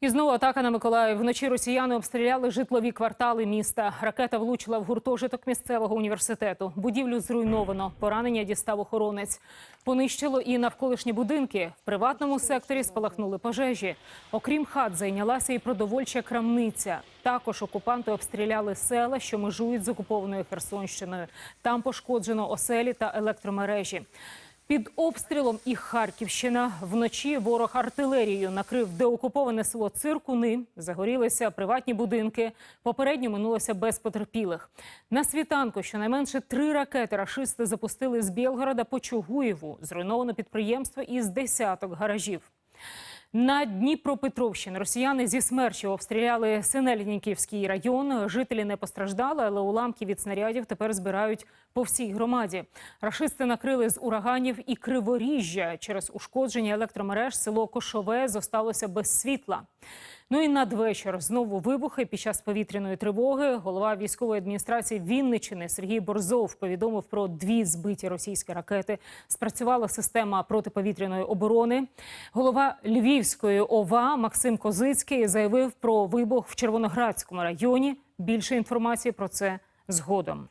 І знову атака на Миколаїв. Вночі росіяни обстріляли житлові квартали міста. Ракета влучила в гуртожиток місцевого університету. Будівлю зруйновано. Поранення дістав охоронець. Понищило і навколишні будинки. В приватному секторі спалахнули пожежі. Окрім хат, зайнялася і продовольча крамниця. Також окупанти обстріляли села, що межують з окупованою Херсонщиною. Там пошкоджено оселі та електромережі. Під обстрілом і Харківщина вночі ворог артилерією накрив деокуповане село Циркуни. Загорілися приватні будинки. Попередньо минулося без потерпілих. На світанку щонайменше три ракети рашисти запустили з Білгорода по Чугуєву. Зруйновано підприємство із десяток гаражів. На Дніпропетровщині росіяни зі смерчів обстріляли Синельниківський район. Жителі не постраждали, але уламки від снарядів тепер збирають по всій громаді. Рашисти накрили з ураганів і криворіжжя. Через ушкодження електромереж село Кошове зосталося без світла. Ну і надвечір знову вибухи під час повітряної тривоги. Голова військової адміністрації Вінничини Сергій Борзов повідомив про дві збиті російські ракети. Спрацювала система протиповітряної оборони. Голова Львівської ОВА Максим Козицький заявив про вибух в Червоноградському районі. Більше інформації про це згодом.